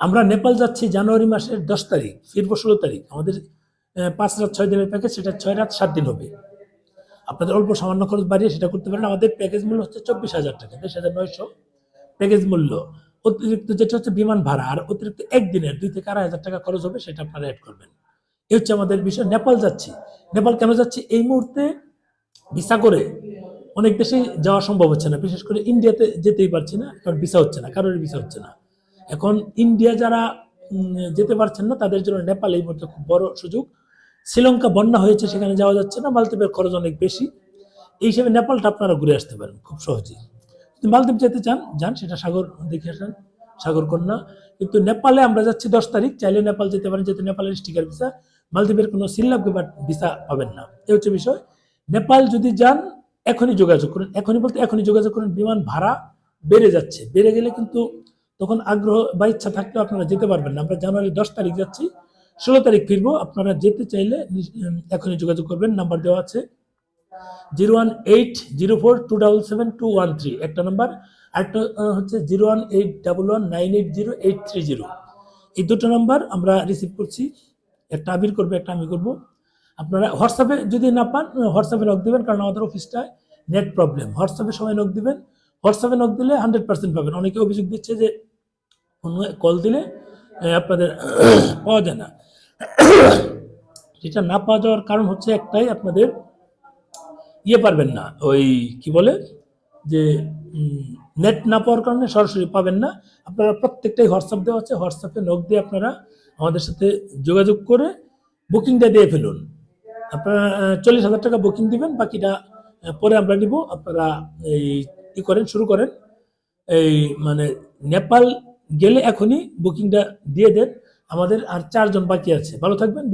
আমরা নেপাল যাচ্ছি জানুয়ারি মাসের দশ তারিখ, ফিরবো ষোলো তারিখ। আমাদের পাঁচ রাত ছয় দিনের প্যাকেজ সেটা ছয় রাত সাত দিন হবে। আপনাদের অল্প সামান্য খরচ বাড়িয়ে সেটা করতে পারেন। আমাদের প্যাকেজ মূল্য হচ্ছে চব্বিশ হাজার টাকা তেইশ হাজার নয়শো প্যাকেজ মূল্য। অতিরিক্ত যেটা হচ্ছে বিমান ভাড়া, আর অতিরিক্ত একদিনের দুই থেকে আড়াই হাজার টাকা খরচ হবে, সেটা আপনারা অ্যাড করবেন। এই হচ্ছে আমাদের বিষয়। নেপাল যাচ্ছি। নেপাল কেন যাচ্ছি? এই মুহূর্তে ভিসা করে অনেক দেশে যাওয়া সম্ভব হচ্ছে না। বিশেষ করে ইন্ডিয়াতে যেতেই পারছি না, কারণ ভিসা হচ্ছে না কারোর ভিসা হচ্ছে না। এখন ইন্ডিয়া যারা যেতে পারছেন না, তাদের জন্য নেপাল এই মুহূর্তে খুব বড় সুযোগ। শ্রীলঙ্কা বন্যা হয়েছে, সেখানে যাওয়া যাচ্ছে না, মালদ্বীপের খরচ অনেক বেশি। এই হিসেবে নেপালটা আপনারা ঘুরে আসতে পারেন খুব সহজেই। মালদ্বীপ যেতে চান, যান, সেটা সাগর দেখে আসেন, সাগর কন্যা। কিন্তু নেপালে আমরা যাচ্ছি দশ তারিখ, চাইলে নেপাল যেতে পারেন, যেহেতু নেপালের স্টিকার ভিসা, মালদ্বীপের কোনো সিল্লাপ ভিসা পাবেন না। এ হচ্ছে বিষয়। নেপাল যদি যান, এখনই যোগাযোগ করুন। এখনই বলতে এখনই যোগাযোগ করুন, বিমান ভাড়া বেড়ে যাচ্ছে। বেড়ে গেলে কিন্তু তখন আগ্রহ বা ইচ্ছা থাকলেও আপনারা যেতে পারবেন না। আমরা জানুয়ারি দশ তারিখ যাচ্ছি, ষোলো তারিখ ফিরবো। আপনারা যেতে চাইলে এখনই যোগাযোগ করবেন। নাম্বার দেওয়া আছে zero one eight zero four two double seven two one three. একটা নাম্বার। আরেকটা হচ্ছে zero one eight double one nine eight zero eight three zero. এই দুটো নাম্বার আমরা রিসিভ করছি। একটা আবির করবে, একটা আমি করব। আপনারা হোয়াটসঅ্যাপে যদি না পান, হোয়াটসঅ্যাপে নক দেবেন, কারণ আমাদের অফিসটায় নেট প্রবলেম হোয়াটসঅ্যাপে সময় নক দেবেন। হোয়াটসঅ্যাপে নক দিলে হান্ড্রেড পার্সেন্ট পাবেন। অনেকে অভিযোগ দিচ্ছে যে কোনো কল দিলে আপনাদের পাওয়া যায় না। সেটা না পাওয়া যাওয়ার কারণ হচ্ছে একটাই, আপনাদের ইয়ে পারবেন না। ওই কি বলে? যে নেট না পাওয়ার কারণে সরাসরি পাবেন না। আপনারা প্রত্যেকটাই হোয়াটসঅ্যাপ দেওয়া আছে। হোয়াটসঅ্যাপে নক দিয়ে আপনারা আমাদের সাথে যোগাযোগ করে বুকিংটা দিয়ে ফেলুন। আপনারা চল্লিশ হাজার টাকা বুকিং দিবেন, বাকিটা পরে আমরা নিব। আপনারা এই কি করেন, শুরু করেন। এই মানে নেপাল গেলে এখনই বুকিংটা দিয়ে দেন। আমাদের আর চারজন বাকি আছে। ভালো থাকবেন।